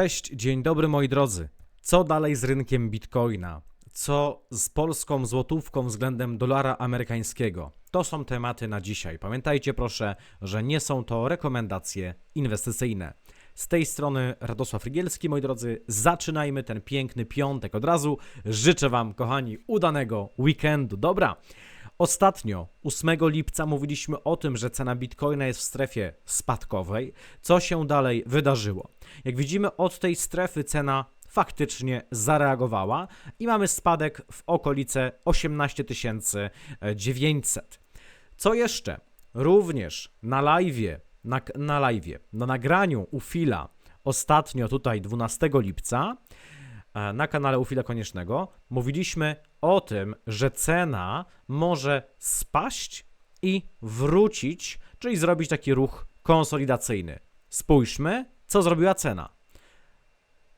Cześć, dzień dobry moi drodzy. Co dalej z rynkiem Bitcoina? Co z polską złotówką względem dolara amerykańskiego? To są tematy na dzisiaj. Pamiętajcie proszę, że nie są to rekomendacje inwestycyjne. Z tej strony Radosław Rygielski, moi drodzy. Zaczynajmy ten piękny piątek od razu. Życzę Wam, kochani, udanego weekendu. Dobra. Ostatnio, 8 lipca, mówiliśmy o tym, że cena bitcoina jest w strefie spadkowej. Co się dalej wydarzyło? Jak widzimy, od tej strefy cena faktycznie zareagowała i mamy spadek w okolice 18 900. Co jeszcze? Również na live'ie, na, na live'ie, na nagraniu u Fila ostatnio tutaj 12 lipca na kanale u Fila Koniecznego mówiliśmy o tym, że cena może spaść i wrócić, czyli zrobić taki ruch konsolidacyjny. Spójrzmy, co zrobiła cena.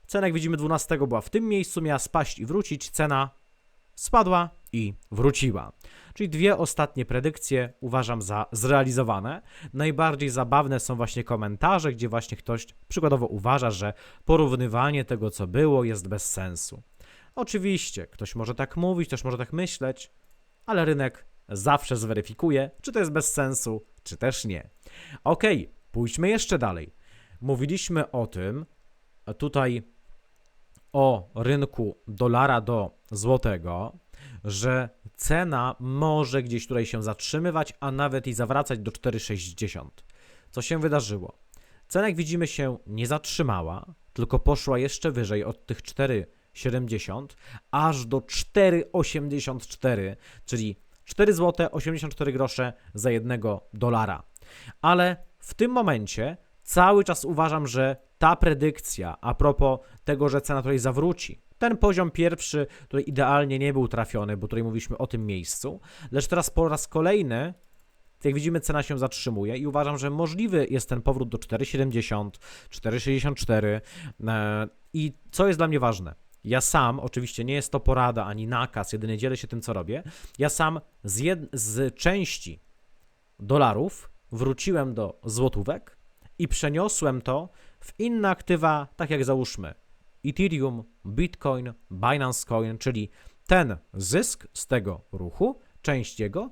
Cena, jak widzimy, 12 była w tym miejscu, miała spaść i wrócić. Cena spadła i wróciła. Czyli dwie ostatnie predykcje uważam za zrealizowane. Najbardziej zabawne są właśnie komentarze, gdzie właśnie ktoś przykładowo uważa, że porównywanie tego, co było, jest bez sensu. Oczywiście, ktoś może tak mówić, ktoś może tak myśleć, ale rynek zawsze zweryfikuje, czy to jest bez sensu, czy też nie. Ok, pójdźmy jeszcze dalej. Mówiliśmy o tym tutaj o rynku dolara do złotego, że cena może gdzieś tutaj się zatrzymywać, a nawet i zawracać do 4,60. Co się wydarzyło? Cena, jak widzimy, się nie zatrzymała, tylko poszła jeszcze wyżej od tych 4,70 aż do 4,84, czyli 4 zł 84 grosze za jednego dolara. Ale w tym momencie cały czas uważam, że ta predykcja a propos tego, że cena tutaj zawróci, ten poziom pierwszy, który idealnie nie był trafiony, bo tutaj mówiliśmy o tym miejscu, lecz teraz po raz kolejny jak widzimy, cena się zatrzymuje i uważam, że możliwy jest ten powrót do 4,70, 4,64. E, I co jest dla mnie ważne? Ja sam, oczywiście nie jest to porada ani nakaz, jedynie dzielę się tym, co robię. Ja sam z, jed, z części dolarów wróciłem do złotówek i przeniosłem to w inne aktywa, tak jak załóżmy Ethereum, Bitcoin, Binance Coin, czyli ten zysk z tego ruchu, część jego,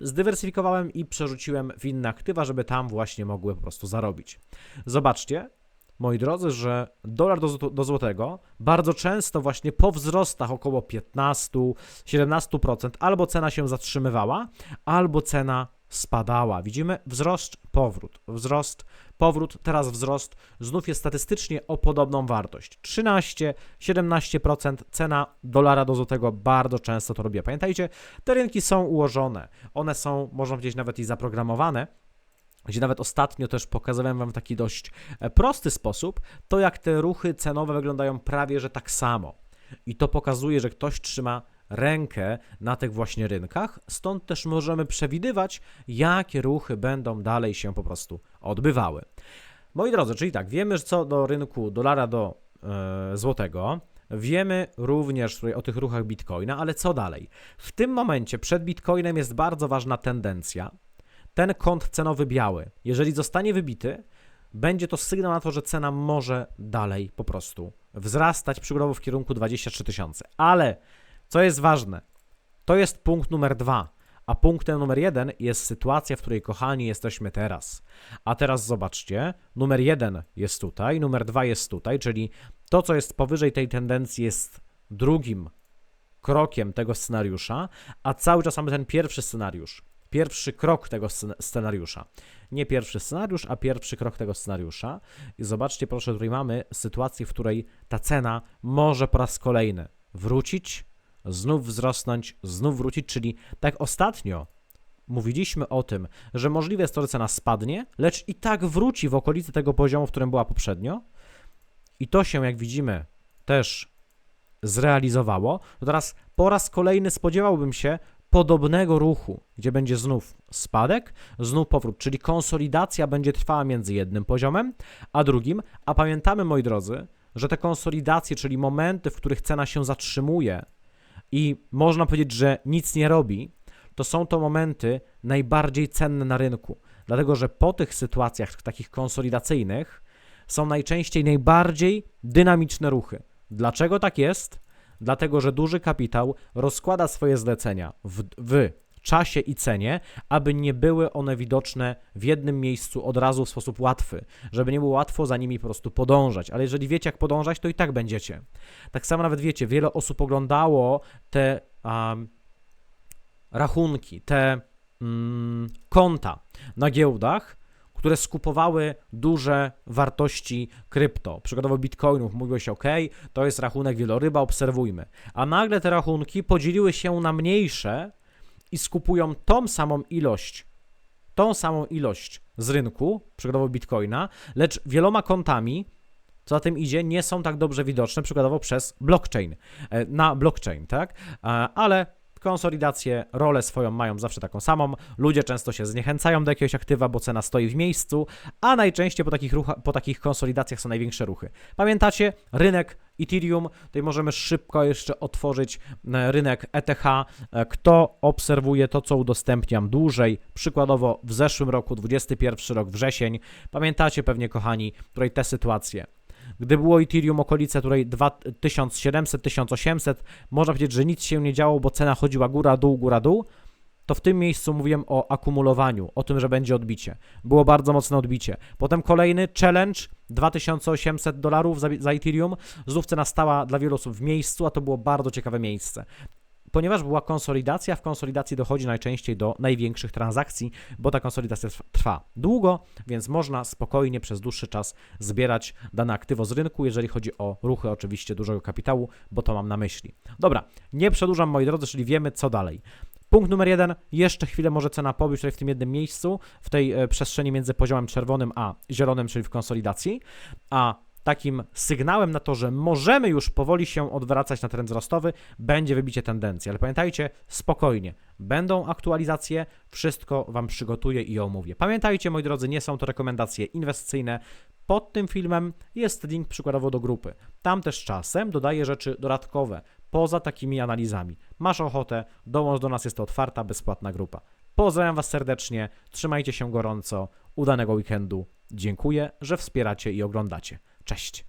zdywersyfikowałem i przerzuciłem w inne aktywa, żeby tam właśnie mogły po prostu zarobić. Zobaczcie, moi drodzy, że dolar do, do złotego bardzo często właśnie po wzrostach około 15-17% albo cena się zatrzymywała, albo cena spadała. Widzimy wzrost, powrót, wzrost, powrót, teraz wzrost. Znów jest statystycznie o podobną wartość. 13-17% cena dolara do złotego bardzo często to robi. Pamiętajcie, te rynki są ułożone. One są, można powiedzieć, nawet i zaprogramowane gdzie nawet ostatnio też pokazałem Wam w taki dość e, prosty sposób, to jak te ruchy cenowe wyglądają prawie że tak samo. I to pokazuje, że ktoś trzyma rękę na tych właśnie rynkach, stąd też możemy przewidywać, jakie ruchy będą dalej się po prostu odbywały. Moi drodzy, czyli tak, wiemy co do rynku dolara do e, złotego, Wiemy również o tych ruchach Bitcoina, ale co dalej? W tym momencie przed Bitcoinem jest bardzo ważna tendencja. Ten kąt cenowy biały, jeżeli zostanie wybity, będzie to sygnał na to, że cena może dalej po prostu wzrastać, przykładowo w kierunku 23 tysiące. Ale co jest ważne? To jest punkt numer dwa. A punktem numer jeden jest sytuacja, w której kochani jesteśmy teraz. A teraz zobaczcie, numer jeden jest tutaj, numer dwa jest tutaj, czyli to, co jest powyżej tej tendencji, jest drugim krokiem tego scenariusza, a cały czas mamy ten pierwszy scenariusz, pierwszy krok tego scenariusza. Nie pierwszy scenariusz, a pierwszy krok tego scenariusza. I zobaczcie, proszę, tutaj mamy sytuację, w której ta cena może po raz kolejny wrócić znów wzrosnąć, znów wrócić, czyli tak ostatnio mówiliśmy o tym, że możliwe jest to, że cena spadnie, lecz i tak wróci w okolicy tego poziomu, w którym była poprzednio. I to się, jak widzimy, też zrealizowało. To teraz po raz kolejny spodziewałbym się podobnego ruchu, gdzie będzie znów spadek, znów powrót, czyli konsolidacja będzie trwała między jednym poziomem a drugim. A pamiętamy, moi drodzy, że te konsolidacje, czyli momenty, w których cena się zatrzymuje, i można powiedzieć, że nic nie robi, to są to momenty najbardziej cenne na rynku. Dlatego, że po tych sytuacjach takich konsolidacyjnych są najczęściej najbardziej dynamiczne ruchy. Dlaczego tak jest? Dlatego, że duży kapitał rozkłada swoje zlecenia w, w czasie i cenie, aby nie były one widoczne w jednym miejscu od razu w sposób łatwy, żeby nie było łatwo za nimi po prostu podążać. Ale jeżeli wiecie, jak podążać, to i tak będziecie. Tak samo nawet wiecie, wiele osób oglądało te um, rachunki, te mm, konta na giełdach, które skupowały duże wartości krypto, przykładowo bitcoinów. Mówiło się, OK, to jest rachunek wieloryba, obserwujmy. A nagle te rachunki podzieliły się na mniejsze i skupują tą samą ilość, tą samą ilość z rynku, przykładowo bitcoina, lecz wieloma kontami, co za tym idzie, nie są tak dobrze widoczne, przykładowo przez blockchain, e, na blockchain, tak? E, Ale konsolidację, rolę swoją mają zawsze taką samą. Ludzie często się zniechęcają do jakiegoś aktywa, bo cena stoi w miejscu, a najczęściej po takich, po takich konsolidacjach są największe ruchy. Pamiętacie? Rynek Ethereum, tutaj możemy szybko jeszcze otworzyć e, rynek ETH. E, Kto obserwuje to, co udostępniam dłużej, przykładowo w zeszłym roku, 21 rok, wrzesień, pamiętacie pewnie, kochani, tutaj te sytuacje. Gdy było Ethereum okolice tutaj 2700-1800, można powiedzieć, że nic się nie działo, bo cena chodziła góra-dół, góra-dół, to w tym miejscu mówiłem o akumulowaniu, o tym, że będzie odbicie. Było bardzo mocne odbicie. Potem kolejny challenge 2800 dolarów za, za Ethereum. Znów cena stała dla wielu osób w miejscu, a to było bardzo ciekawe miejsce. Ponieważ była konsolidacja, w konsolidacji dochodzi najczęściej do największych transakcji, bo ta konsolidacja trwa- długo, więc można spokojnie przez dłuższy czas zbierać dane aktywo z rynku, jeżeli chodzi o ruchy oczywiście dużego kapitału, bo to mam na myśli. Dobra, nie przedłużam moi drodzy, czyli wiemy co dalej. Punkt numer jeden, jeszcze chwilę może cena pobyć tutaj w tym jednym miejscu, w tej e, przestrzeni między poziomem czerwonym a zielonym, czyli w konsolidacji, a takim sygnałem na to, że możemy już powoli się odwracać na trend wzrostowy, będzie wybicie tendencji. Ale pamiętajcie, spokojnie, będą aktualizacje, wszystko Wam przygotuję i omówię. Pamiętajcie, moi drodzy, nie są to rekomendacje inwestycyjne. Pod tym filmem jest link przykładowo do grupy. Tam też czasem dodaję rzeczy dodatkowe, poza takimi analizami. Masz ochotę, dołącz do nas, jest to otwarta, bezpłatna grupa. Pozdrawiam Was serdecznie, trzymajcie się gorąco, udanego weekendu. Dziękuję, że wspieracie i oglądacie. Cześć.